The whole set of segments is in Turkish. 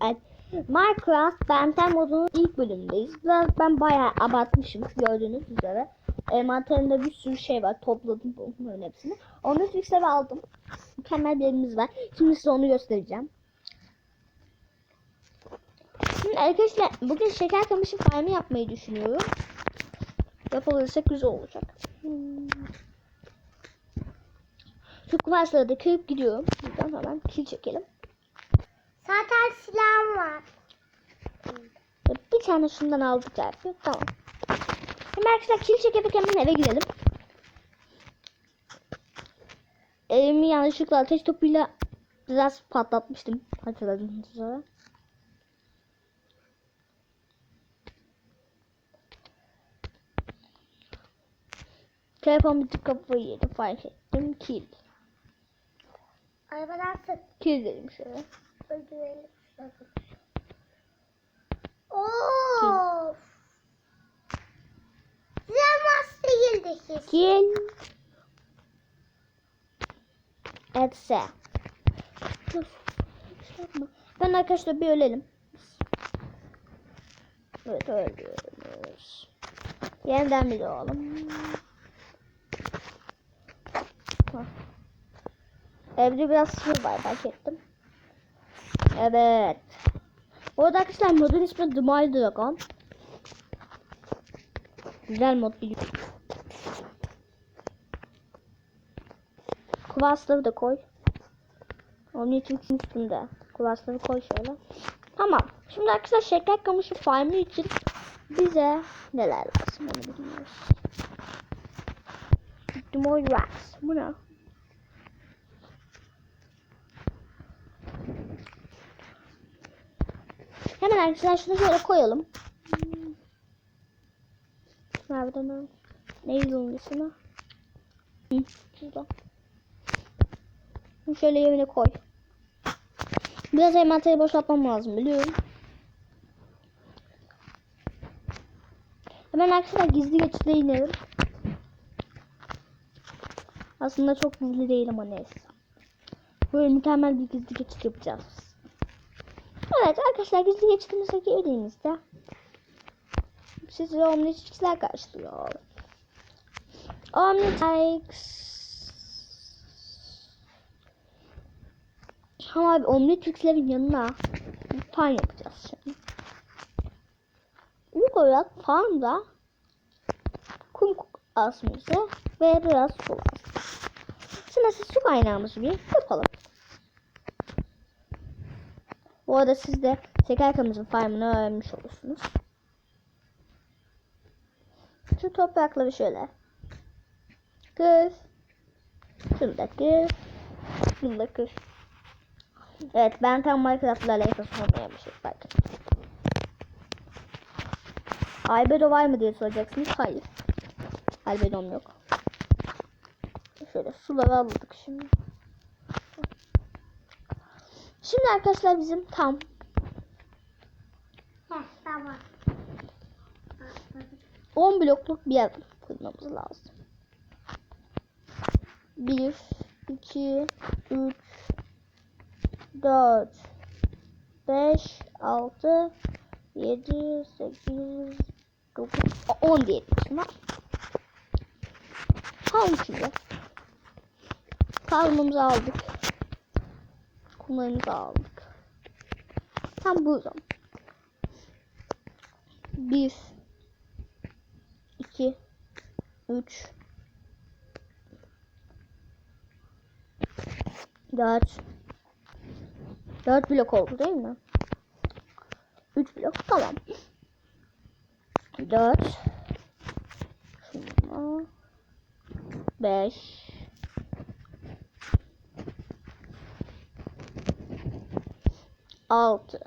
Minecraft, Minecraft Benten modunun ilk bölümündeyiz. Biraz ben bayağı abartmışım gördüğünüz üzere. Envanterimde bir sürü şey var. Topladım bunların hepsini. Onu Netflix'e aldım. Mükemmel bir evimiz var. Şimdi size onu göstereceğim. Şimdi arkadaşlar bugün şeker kamışı farmı yapmayı düşünüyorum. Yapılırsa güzel olacak. Hmm. Şu kuvarsları da kırıp gidiyorum. Buradan hemen kil çekelim. Zaten silahım var. Bir tane şundan aldık artık. Tamam. Hemen arkadaşlar kil çekip hemen eve gidelim. Evimi yanlışlıkla ateş topuyla biraz patlatmıştım. Hatırladığınız üzere. Telefon bir tık kafayı yedi fark ettim. Kil. Arabadan sık. Kil dedim şöyle. Öldürelim. Of. Zilmas değildi. Kil. Etse. Ben arkadaşlar bir ölelim. Evet ölüyoruz. Yeniden bir doğalım. Evde biraz fark ettim. Evet. Orada arkadaşlar modun ismi The My Dragon. Güzel mod biliyorum. Kuvasları da koy. Onun için üstünde. Kuvasları koy şöyle. Tamam. Şimdi arkadaşlar şeker kamışı farmı için bize neler lazım onu bilmiyoruz. Dumoy Wax. Bu ne? Hemen arkadaşlar şunu şöyle koyalım. Nereden o? Neydi onun ismi? Şurada. Bunu şöyle yerine koy. Biraz envanteri boşaltmam lazım biliyorum. Hemen arkadaşlar gizli geçide inelim. Aslında çok gizli değil ama neyse. Böyle mükemmel bir gizli geçit yapacağız. Evet arkadaşlar gizli geçitimizdeki evimizde sizi Omnitrix'ler karşılıyor. Omnitrix Ama abi Omnitrix'lerin yanına bir pan yapacağız şimdi. İlk olarak farmda kum asmamızı ve biraz su. Şimdi siz su kaynağımızı bir yapalım. Bu arada siz de Sekerkamızın farmını öğrenmiş olursunuz. Şu toprakları şöyle. Kır. Şunu da kır. Şunu da kır. Evet ben tam Minecraft'larla yakası olmayamışım bakın. Albedo var mı diye soracaksınız. Hayır. Albedo'm yok. Şöyle suları aldık şimdi. Şimdi arkadaşlar bizim tam Heh tamam. 10 blokluk bir ev kurmamız lazım. 1 2 3 4 5 6 7 8 9 10 diyelim şimdi. Tamam şimdi. Kalmamızı aldık. Kumlarımızı aldık. Tam buradan. 1 2 3 4 4 blok oldu değil mi? 3 blok tamam. 4 şuna 5 6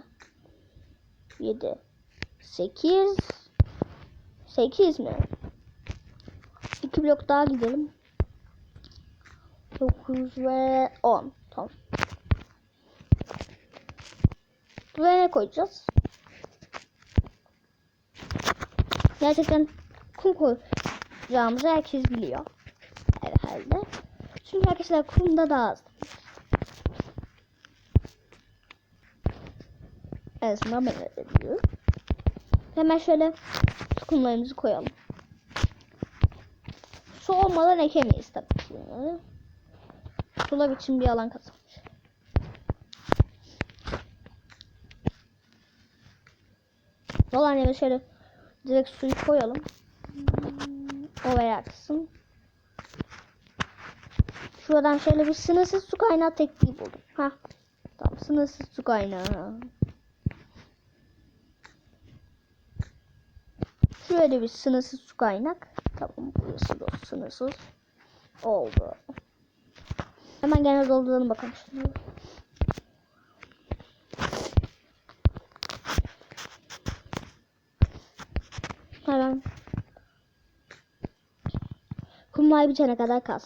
7 8 8 mi? 2 blok daha gidelim. 9 ve 10. Tamam. Buraya koyacağız? Gerçekten kum koyacağımızı herkes biliyor. Herhalde. Çünkü arkadaşlar kumda daha az. En azından ben öyle biliyorum. Hemen şöyle kumlarımızı koyalım. Su olmadan ekemeyiz tabii ki. Sulak için bir alan kazanmış. Dolan yerine şöyle direkt suyu koyalım. O kısım. Şuradan şöyle bir sınırsız su kaynağı tekniği buldum. Ha. Tamam sınırsız su kaynağı. Şöyle bir sınırsız su kaynak. Tamam burası da sınırsız. Oldu. Hemen gene dolduralım bakalım şunu. Hemen. Kumlar bitene kadar kas.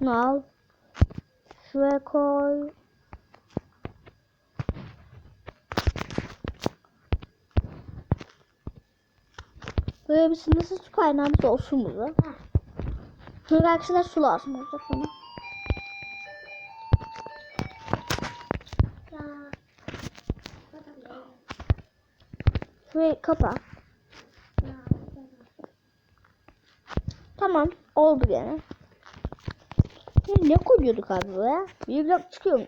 Şunu al. Şuraya koy. Böyle bir sınırsız su kaynağımız olsun burada. Şurada arkadaşlar su lazım olacak bana. Şurayı kapa. Tamam. Oldu gene. Ne koyuyorduk abi buraya? Bir blok çıkıyor mu?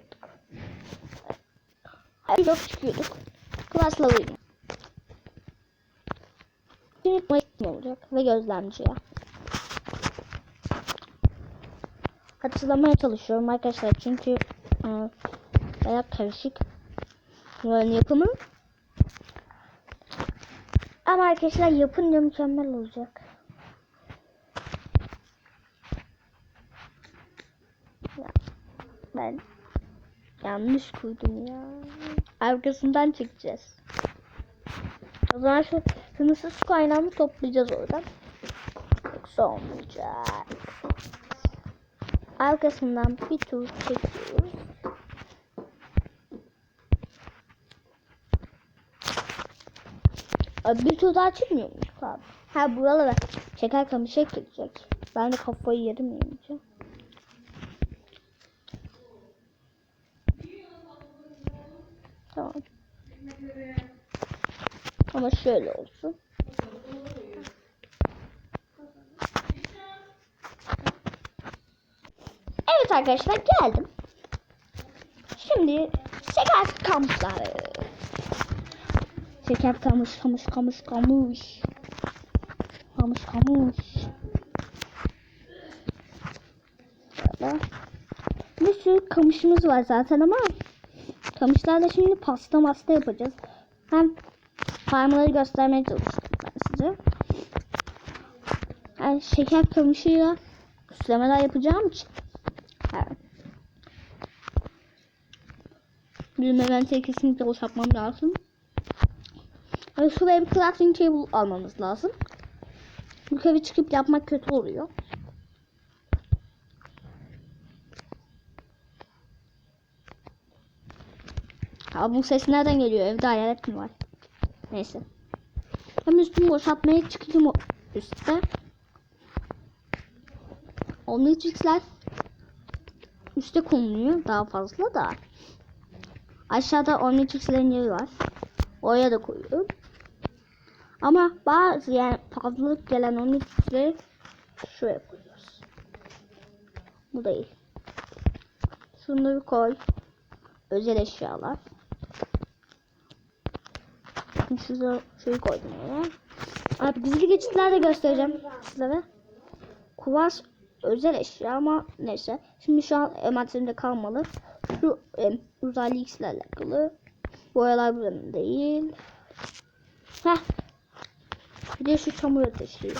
Bir blok çıkıyorduk. Klasla uyudum. Şimdi mayık olacak ve gözlemciye. Hatırlamaya çalışıyorum arkadaşlar çünkü e, bayağı karışık yani yapımı. Ama arkadaşlar yapınca mükemmel olacak. Ya, ben yanlış koydum ya. Arkasından çekeceğiz. O zaman şu sınırsız kaynağını toplayacağız oradan. Yoksa olmayacak. Arkasından bir tur çekiyoruz. Bir tur daha çıkmıyor mu abi? Ha buralara çekerken bir şey gelecek. Ben de kafayı yerim yiyince. Tamam. Ama şöyle olsun. Evet arkadaşlar geldim. Şimdi şeker kamışları. Şeker kamış kamış kamış kamış. Kamış kamış. Böyle. Bir sürü kamışımız var zaten ama kamışlarla şimdi pasta masta yapacağız. Hem farmları göstermeye çalıştım ben size. Yani şeker kamışıyla süslemeler yapacağım için. Evet. Evente kesinlikle boşaltmam lazım. Yani şuraya bir crafting table almamız lazım. Yukarı çıkıp yapmak kötü oluyor. Abi bu ses nereden geliyor? Evde hayalet mi var? Neyse. Hem üstümü boşaltmaya çıkayım o üstte. Çiçekler üstte konuluyor daha fazla da. Aşağıda Omnitrix'lerin yeri var. Oraya da koyuyorum. Ama bazı yani fazlalık gelen Omnitrix'leri şuraya koyuyoruz. Bu değil. Şunları koy. Özel eşyalar. Şurada şeyi koydum yine. Abi gizli geçitler de göstereceğim sizlere. Kuvars özel eşya ama neyse. Şimdi şu an envanterimde kalmalı. Şu e, uzaylı x'le alakalı. Boyalar buranın değil. Heh. Bir de şu çamur ateşi.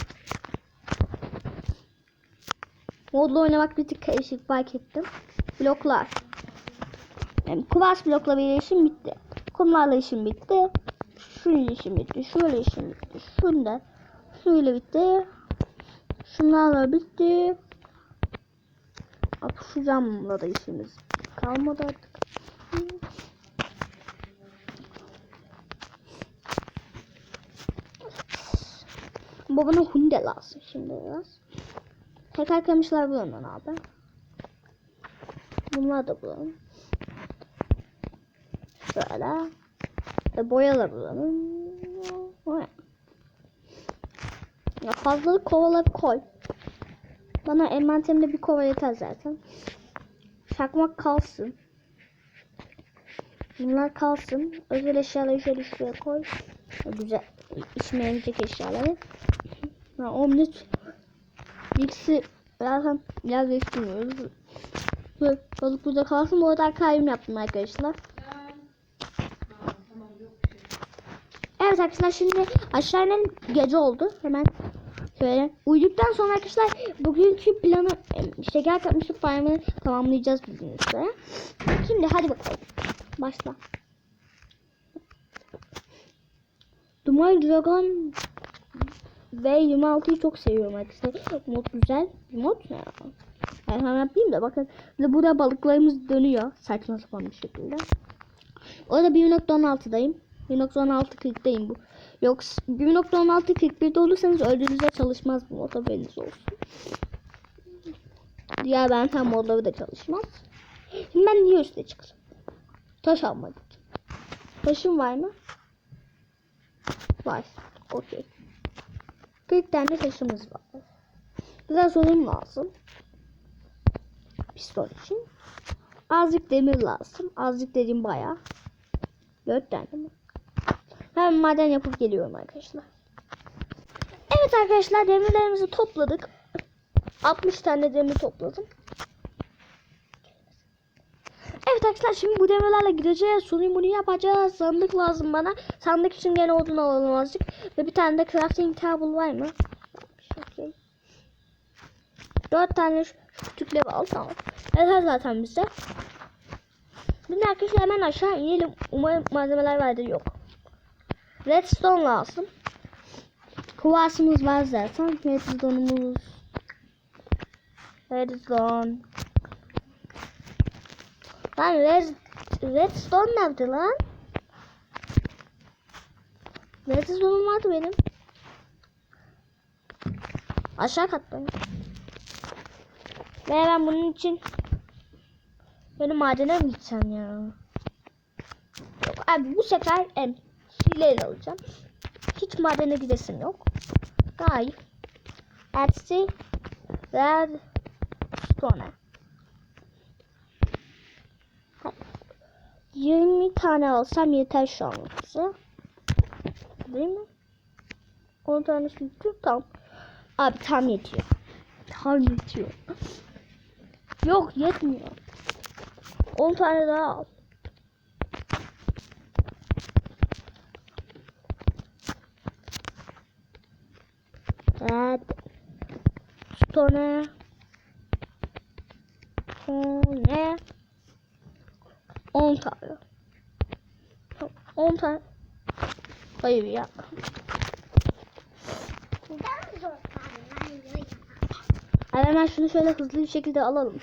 Modla oynamak bir tık karışık fark ettim. Bloklar. Yani kuvars blokla bir işim bitti. Kumlarla işim bitti şu işim bitti. Şöyle işim bitti. Şundan. Şöyle bitti. Şunlarla bitti. Şu da işimiz kalmadı artık. Babana hunde lazım şimdi biraz. Hekal kamışlar bulunun abi. Bunlar da bulun. Şöyle. E, boyalar bulalım. Ya fazlalık kovaları koy. Bana envanterimde bir kova yeter zaten. Çakmak kalsın. Bunlar kalsın. Özel eşyaları şöyle şuraya koy. Güzel. Yarayacak eşyaları. Ha, omlet. İkisi zaten biraz değiştirmiyoruz. Balık burada kalsın. Bu arada kayyum yaptım arkadaşlar. Evet arkadaşlar şimdi aşağı. Gece oldu. Hemen şöyle uyuduktan sonra arkadaşlar bugünkü planı şeker katmışlık farmını tamamlayacağız bugün işte. Şimdi hadi bakalım. Başla. Duman Dragon ve 26'yı çok seviyorum arkadaşlar. Mod güzel. Mod ya. Ben hemen yapayım da bakın. Burada balıklarımız dönüyor. Saçma sapan bir şekilde. Orada 1.16'dayım. 1.16.40'dayım bu. Yok 1.16.41'de olursanız öldüğünüzde çalışmaz bu mod haberiniz olsun. Diğer ben tam modları da çalışmaz. Şimdi ben niye üste çıktım? Taş almadık. Taşım var mı? Var. Okey. 40 tane taşımız var. Biraz odun lazım. Pistol için. Azıcık demir lazım. Azıcık dediğim bayağı. 4 tane mi? Hemen maden yapıp geliyorum arkadaşlar. Evet arkadaşlar demirlerimizi topladık. 60 tane demir topladım. Evet arkadaşlar şimdi bu demirlerle gideceğiz. Sunu bunu yapacağız. Sandık lazım bana. Sandık için gene odun alalım azıcık. Ve bir tane de crafting table var mı? Okey. Dört tane şu, level al tamam. Yeter zaten bize. Şimdi arkadaşlar hemen aşağı inelim. Umarım malzemeler vardır yok. Redstone lazım. Kuvasımız var zaten. Redstone'umuz. Redstone. Lan red, redstone nerede lan? Redstone'um vardı benim. Aşağı kattayım. Ve ben bunun için böyle madene mi gitsem ya? Yok abi bu sefer em, hileyle alacağım. Hiç madene gidesim yok. Gayet. Etsy Redstone. 20 tane alsam yeter şu an bize. Değil mi? 10 tanesi yetiyor. Tamam. Abi tam yetiyor. Tam yetiyor. Yok yetmiyor. 10 tane daha al. Evet. Stone. Stone. 10 tane. 10 tane. Hayır ya. Hadi hemen şunu şöyle hızlı bir şekilde alalım.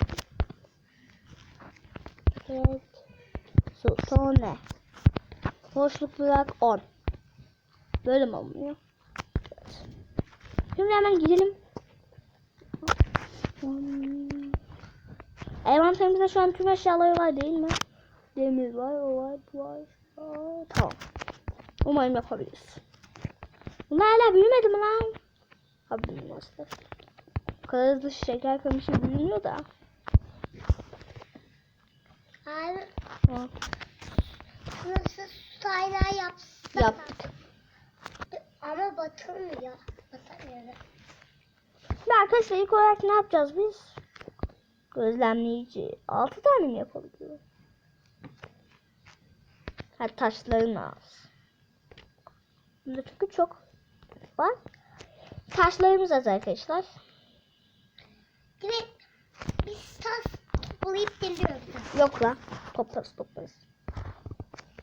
Evet. Sonra. Boşluk bırak 10. Böyle mi olmuyor? Şimdi hemen gidelim. Envanterimizde şu an tüm eşyaları var değil mi? Demir var, o var, bu var. Aa, tamam. Umarım yapabiliriz. Bunlar hala büyümedi mi lan? Abi büyümezler. Bu kadar hızlı şeker kamışı büyünüyor da. Abi Ha, nasıl su yapsak? yaptık. Ama batırmıyor. Şimdi arkadaşlar ilk olarak ne yapacağız biz? Gözlemleyici. 6 tane mi yapabiliyor? Ha taşların az. Bunda çünkü çok var. Taşlarımız az arkadaşlar. Direkt biz tas toplayıp geliyoruz. Yok lan. Toplarız toplarız.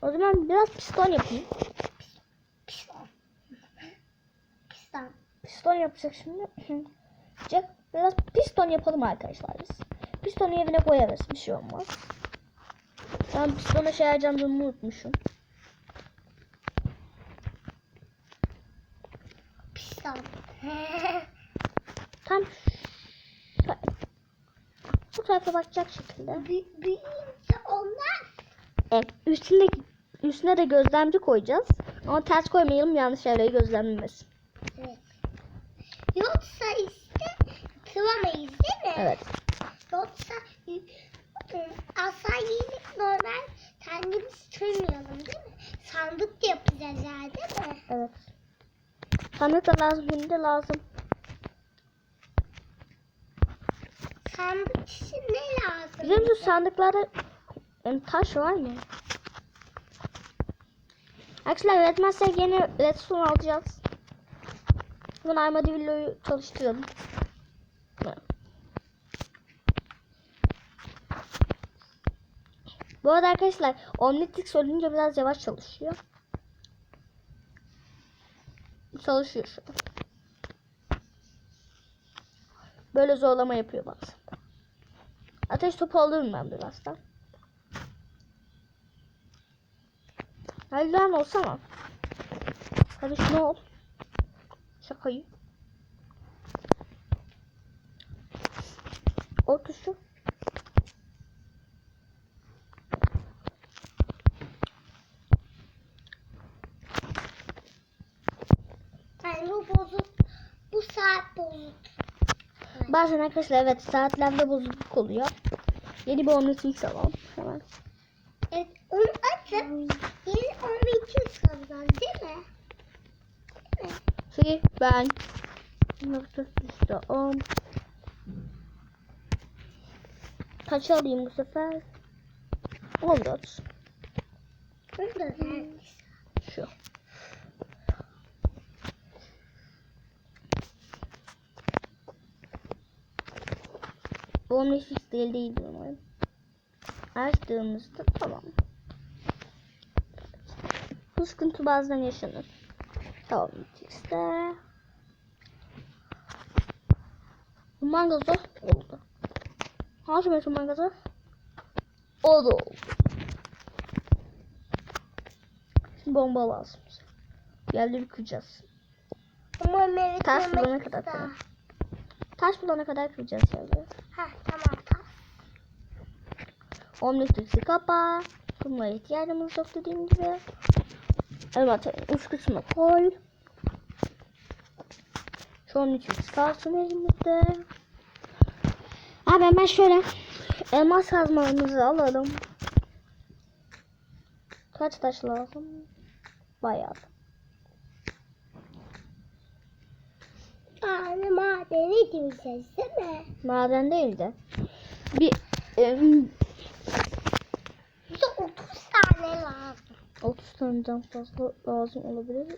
O zaman biraz piston yapayım. Piston. Piston. Piston yapacak şimdi. Jack, Biraz piston yapalım arkadaşlar biz. Pistonu evine koyarız. Bir şey olmaz. Ben pistona şey harcandığımı unutmuşum. Piston. Tam. Bu tarafa bakacak şekilde. Bü- büyüyünce onlar Evet, üstüne, üstüne de gözlemci koyacağız. Ama ters koymayalım yanlış yerleri gözlemlemesin. Evet. Yoksa işte kıvamayız değil mi? Evet. Yoksa asayilik normal kendimiz kırmayalım değil mi? Sandık da yapacağız yani değil mi? Evet. Sandık da lazım, hindi lazım. Sandık için ne lazım? Musun bize? sandıklarda yani taş var mı? Arkadaşlar üretmezsek yeni redstone alacağız. Bunu Armadi Villo'yu çalıştıralım. Bu arada arkadaşlar Omnitrix olunca biraz yavaş çalışıyor. Çalışıyor şu an. Böyle zorlama yapıyor bazen. Ateş topu alırım ben birazdan. Eldiven olsana. Hadi şunu ol. Şakayı. O tuşu. saat bozuk. Bazen arkadaşlar evet saatlerde bozukluk oluyor. Yeni bir omlet ilk alalım hemen. Evet onu atıp yeni omleti ısıracağız değil mi? Değil mi? Şey ben nokta işte on. Kaç alayım bu sefer? 14. 14. Bu Omnitrix değil değil umarım. Açtığımızda tamam. Bu sıkıntı bazen yaşanır. Tamam Omnitrix'te. Mangazo oldu. Hazır mangazo? O da oldu. Şimdi bomba lazım. Yerleri kıracağız. Ama Mehmet bulana kadar. Taş bulana kadar kıracağız yerleri. Ha tamam. Omnitrix'i kapa. Bunlara ihtiyacımız yok dediğim gibi. Elmatörün uç kısmına koy. Şu Omnitrix kalsın elimizde. Abi hemen şöyle elmas kazmalarımızı alalım. Kaç taş lazım? Bayağı. Yani madene gireceğiz değil mi? Maden değil de. Bir em, Bize 30 tane lazım. 30 taneden fazla lazım olabilir.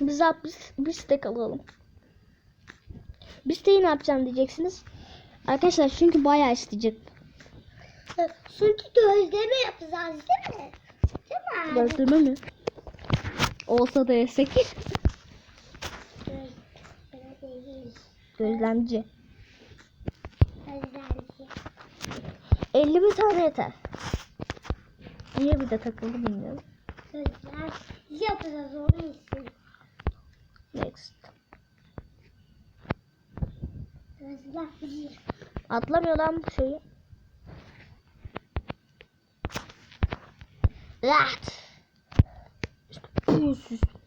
Biz biz bir stek alalım. Bir steği ne yapacağım diyeceksiniz. Arkadaşlar çünkü bayağı isteyecek. Çünkü gözleme yapacağız değil mi? Değil mi? Gözleme mi? Olsa da yesek. Gözleme değil. Gözlemci. Gözlemci. 50 bir tane yeter. Niye bir de takıldı bilmiyorum. Gözlemci yapacağız onun için. Next. Gözlemci. Atlamıyor lan bu şeyi. Rat. Sus.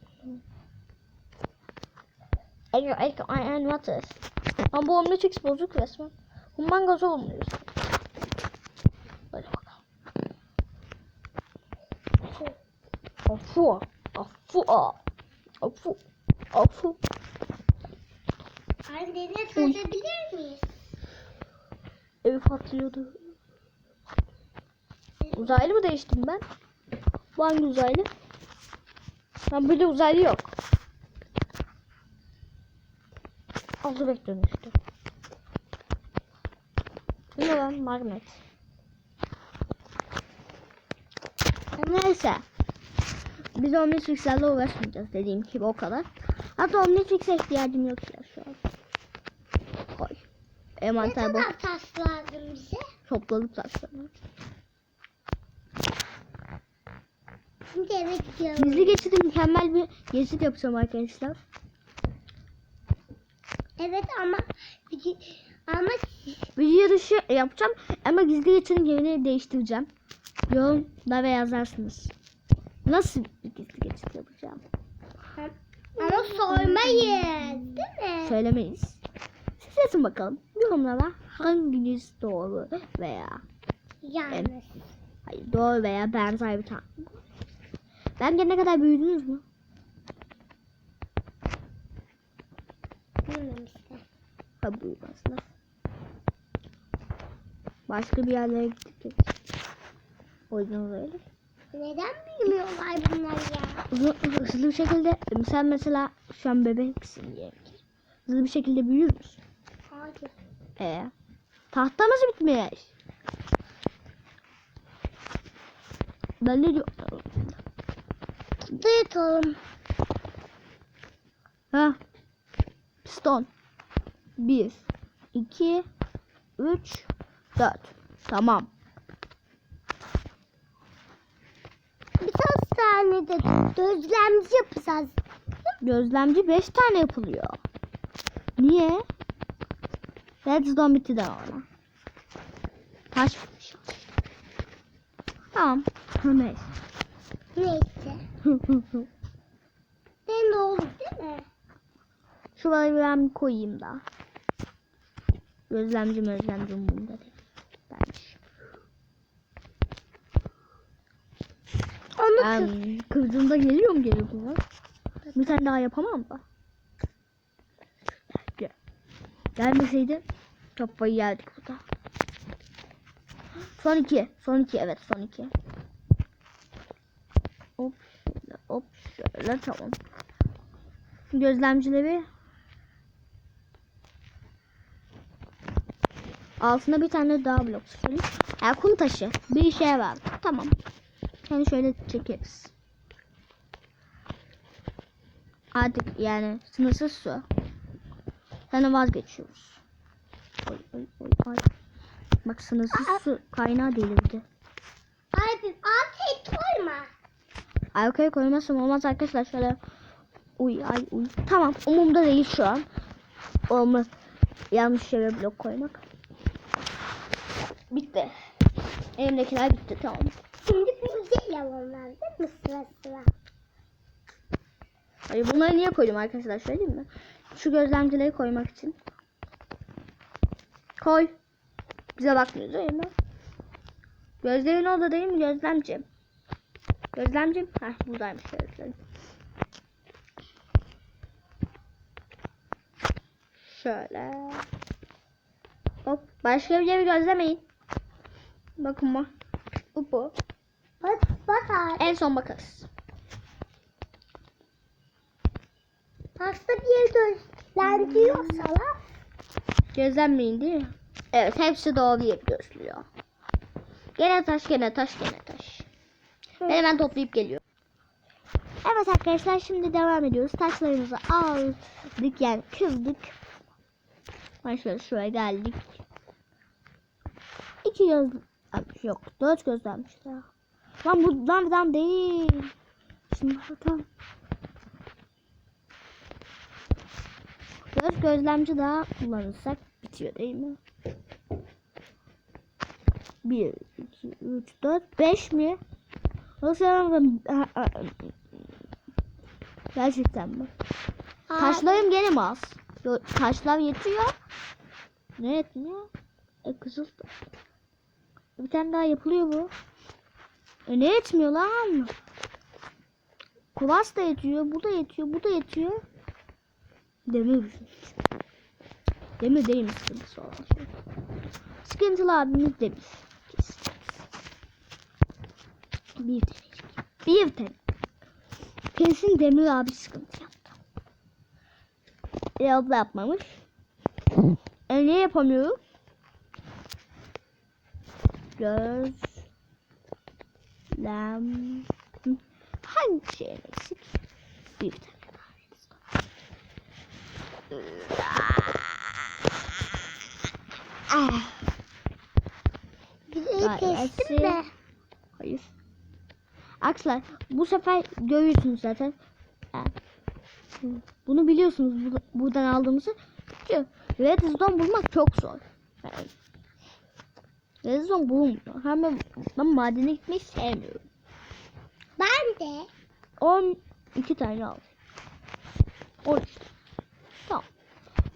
Ege, ege, aynen water. Ama bu Omnitrix bozuk resmen. Bundan gaza olmuyor. Böyle bakalım. Afu. Afu. Afu. Afu. Annene tadabilir miyiz? Evi patlıyordu. Uzaylı mı değiştim ben? Bu hangi uzaylı? Ben böyle uzaylı yok. Altı bek dönüştü. Bu ne lan? Magnet. Neyse. Biz Omnitrix'lerle uğraşmayacağız dediğim gibi o kadar. Hatta Omnitrix'e ihtiyacım yok ya şu an. Koy. Ne Envanter boş. kadar taş lazım bize? Topladık taşları. Şimdi eve gidiyorum. Gizli geçidi mükemmel bir geçit yapacağım arkadaşlar. Evet ama ama Video dışı yapacağım ama gizli geçidin yerini değiştireceğim. Yorumda ve yazarsınız. Nasıl bir gizli geçit yapacağım? ama sormayız değil mi? Söylemeyiz. Siz yazın bakalım. Yorumlara hanginiz doğru veya Yalnız. hayır doğru veya benzer bir tane. Ben gelene kadar büyüdünüz mü? İşte. Ha büyümezler. Başka bir yerlere gittik. O yüzden öyle. Neden bilmiyorlar bunlar ya? Hızlı, hızlı bir şekilde sen mesela şu an bebeksin diyelim. Hızlı bir şekilde büyür müsün? Hayır. Ee, tahtamız bitmiş. Ben ne diyorum? Duyutalım. Ha. Piston. 1, 2, 3, 4. Tamam. Birkaç tane de gözlemci yapacağız. Gözlemci 5 tane yapılıyor. Niye? Redstone bitti de ona. Taş bitmiş. Tamam. Neyse. Neyse. Ben de olur değil mi? Ben koyayım da. Gözlemci gözlemci umurumda değil. Dermiş. Onu kır. Ben kırdığımda geliyor mu geliyor bunlar? Bir tane daha yapamam da. Gel. Gelmeseydi kafayı yerdik burada. Son iki. Son iki evet son iki. Hop şöyle hop şöyle tamam. Gözlemcileri altına bir tane daha blok söyleyeyim. Yani kum taşı bir şey var. Tamam. Yani şöyle çekeriz. Artık yani sınırsız su. Sana vazgeçiyoruz. Oy, oy, oy, ay. Bak sınırsız su kaynağı delirdi. Abi afiyet koyma. Arkaya koymazsam olmaz arkadaşlar şöyle. Uy ay uy. Tamam umumda değil şu an. Olmaz. Yanlış yere blok koymak. Bitti. Elimdekiler bitti tamam. Şimdi güzel yalanlar değil mi sıra sıra? Hayır bunları niye koydum arkadaşlar söyleyeyim mi? Şu gözlemcileri koymak için. Koy. Bize bakmıyor değil mi? Gözlerin orada değil mi gözlemci? Gözlemcim. Heh buradaymış gözlerim. Şöyle. Hop. Başka bir yeri gözlemeyin. Bakın bak. Bu bu. Bak bak abi. En son bakarız. Hasta bir gözlemliyorsalar Gözlemleyin değil mi? Evet hepsi doğru yer gözlüyor. Gene taş gene taş gene taş. Ben hemen toplayıp geliyorum. Evet arkadaşlar şimdi devam ediyoruz. Taşlarımızı aldık yani. Ben şöyle şuraya geldik. İki göz... Yok dört gözlenmiş ya. Lan bu lan değil. Şimdi bakalım. Dört gözlemci daha kullanırsak bitiyor değil mi? 1, 2, 3, 4, 5 mi? Yoksa Gerçekten mi? Taşlarım gene mi az? Taşlar yetiyor. Ne yetmiyor? E kızıl. Bir tane daha yapılıyor bu. E ne yetmiyor lan? Kuvas da yetiyor, bu da yetiyor, bu da yetiyor. Demir. Demir değil mi sıkıntısı olan şey? Sıkıntılı abimiz demir. Bir tanecik. Bir tane. Kesin demir abi sıkıntı yaptı. E, yapmamış. E ne yapamıyorum? Göz. Lem. Hangi şey eksik? Bir tane daha. Ah. Güzel Gayet kestim de. Hayır. Arkadaşlar bu sefer görüyorsunuz zaten. Yani, bunu biliyorsunuz bu- buradan aldığımızı. Çünkü Redstone bulmak çok zor. Yani, Redstone bulunmuyor. Hem ben, ben madene gitmeyi sevmiyorum. Ben de 12 tane al. 13. Tamam.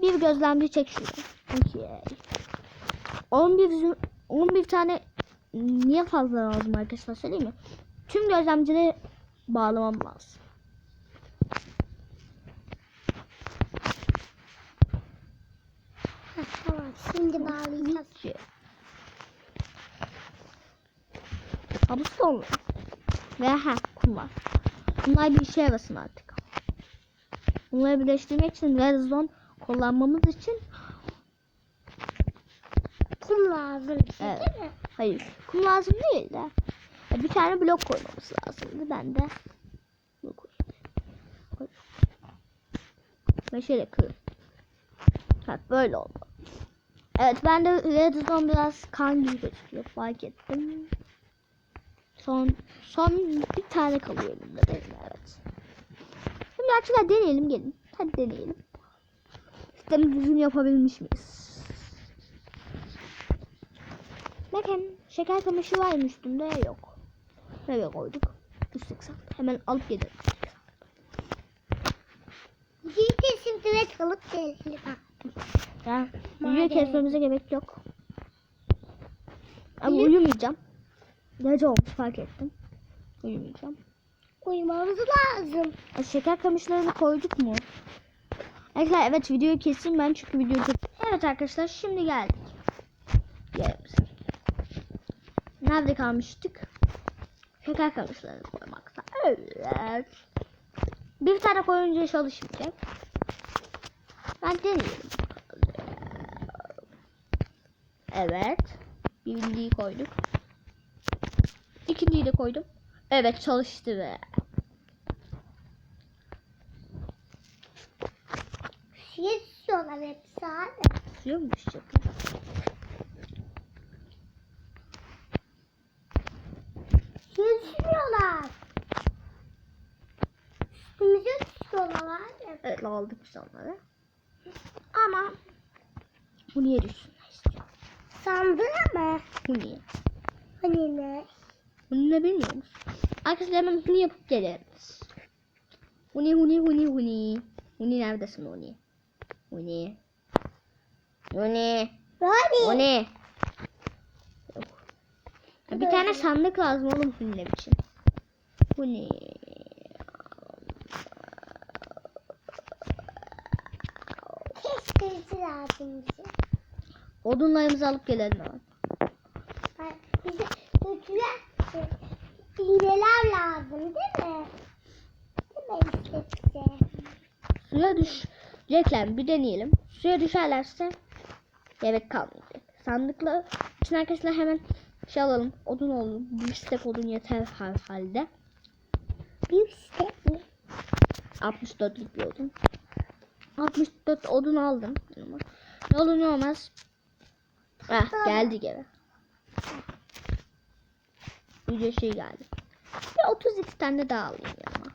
Bir gözlemci çek şuraya. Okey. 11 zü- 11 tane niye fazla lazım arkadaşlar söyleyeyim mi? Tüm gözlemcileri bağlamam lazım. Heh, tamam şimdi bağlayacağız. Kabus olmuyor. Ve ha kumlar. Bunlar bir işe yarasın artık. Bunları birleştirmek için redstone kullanmamız için Kum lazım bize Evet. değil mi? Hayır. Kum lazım değil de. Bir tane blok koymamız lazımdı. Ben de bunu koyayım. Şöyle kırın. Ha, böyle oldu. Evet ben de redstone biraz kan gibi gözüküyor. Fark ettim. Son son bir tane kalıyor elimde benim evet. Şimdi arkadaşlar deneyelim gelin. Hadi deneyelim. Sistemi düzgün yapabilmiş miyiz? Bakın şeker kamışı var mı üstünde? Yok. Nereye koyduk? Üstlük sandık. Hemen alıp gidelim. Videoyu kesin direkt kalıp gelelim. Ya, video kesmemize gerek yok. Ama Uyu- uyumayacağım. Gece olmuş fark ettim. Uyumayacağım. Uyumamız lazım. E, şeker kamışlarını koyduk mu? Arkadaşlar evet videoyu keseyim ben çünkü videoyu çok... Evet arkadaşlar şimdi geldik. Yerimize. Nerede kalmıştık? Şeker kamışlarını koymakta. Evet. Bir tane koyunca çalışmayacak. Ben deneyelim. Evet. Birinciyi koyduk. İkinciyi de koydum. Evet çalıştı be. Suya düşüyorlar hepsi abi. Suya mı düşecek? Suya düşüyorlar. Üstümüze düşüyorlar abi. Evet aldık biz onları. Ama bu niye düşsünler istiyorum. Sandın mı? Bu niye? Hani ne? Bunu ne bilmiyor musun? Arkadaşlar hemen huni yapıp geliriz. Huni huni huni huni. Huni neredesin huni? Huni. Huni. Huni. Ya Bir tane sandık lazım oğlum huniler için. Huni. Keşke lazım bize. Odunlarımızı alıp gelelim hemen. Bize dökülen e, iğneler lazım değil mi? Değil mi işte? Suya düşecekler bir deneyelim. Suya düşerlerse gerek kalmayacak. Sandıkla için arkadaşlar hemen şey alalım. Odun alalım. Bir step odun yeter her halde. Bir step mi? 64'lük bir odun. 64 odun aldım. Ne olur ne olmaz. Ah geldi geri. Video şey geldi. Bir 32 tane daha alayım ya.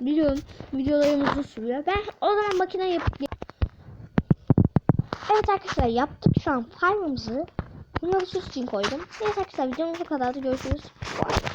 Biliyorum videolarımız uzun sürüyor. Ben o zaman makine yapıp Evet arkadaşlar yaptık şu an farmımızı. Bunu için koydum. Neyse arkadaşlar videomuz bu kadardı. Görüşürüz. Bye.